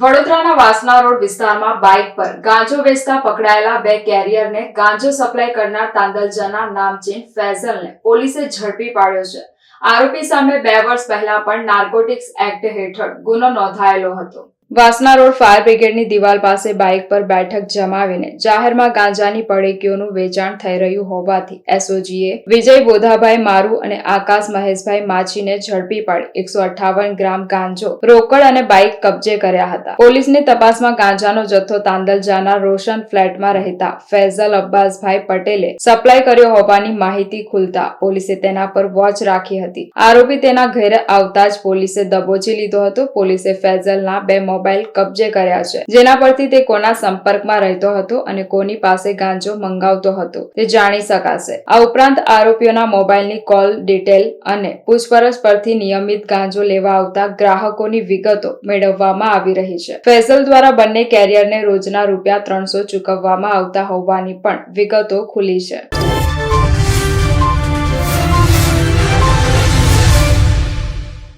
વડોદરાના વાસના રોડ વિસ્તારમાં બાઇક પર ગાંજો વેચતા પકડાયેલા બે કેરિયરને ગાંજો સપ્લાય કરનાર તાંદલજાના નામચીન ફેઝલને પોલીસે ઝડપી પાડ્યો છે. આરોપી સામે બે વર્ષ પહેલા પણ નાર્કોટિક્સ એક્ટ હેઠળ ગુનો નોંધાયેલો હતો. વાસના રોડ ફાયર બ્રિગેડની દિવાલ પાસે બાઇક પર બેઠક જમાવીને જાહેરમાં ગાંજાની પડેકીઓનું વેચાણ થઈ રહ્યું હોવાથી એસઓજીએ વિજય બોધાભાઈ મારુ અને આકાશ મહેશભાઈ માછીને ઝડપી પાડી એકસો અઠાવન ગ્રામ ગાંજો, રોકડ અને બાઇક કબજે કર્યા હતા. પોલીસની તપાસમાં ગાંજાનો જથ્થો તાંદલજાના રોશન ફ્લેટમાં રહેતા ફૈઝલ અબ્બાસભાઈ પટેલે સપ્લાય કર્યો હોવાની માહિતી ખુલતા પોલીસે તેના પર વોચ રાખી હતી. આરોપી તેના ઘરે આવતા જ પોલીસે દબોચી લીધો હતો. પોલીસે ફૈઝલના બે મોબાઈલ કબજે કર્યા છે. જેના પરથી તે કોના સંપર્કમાં રહેતો હતો અને કોની પાસે ગાંજો મંગાવતો હતો તે જાણી શકાશે. આ ઉપરાંત આરોપીઓના મોબાઈલની કોલ ડિટેલ અને પૂછપરછ પરથી નિયમિત ગાંજો લેવા આવતા ગ્રાહકોની વિગતો મેળવવામાં આવી રહી છે. ફેસલ દ્વારા બંને કેરિયરને રોજના રૂપિયા ત્રણસો ચૂકવવામાં આવતા હોવાની પણ વિગતો ખુલી છે.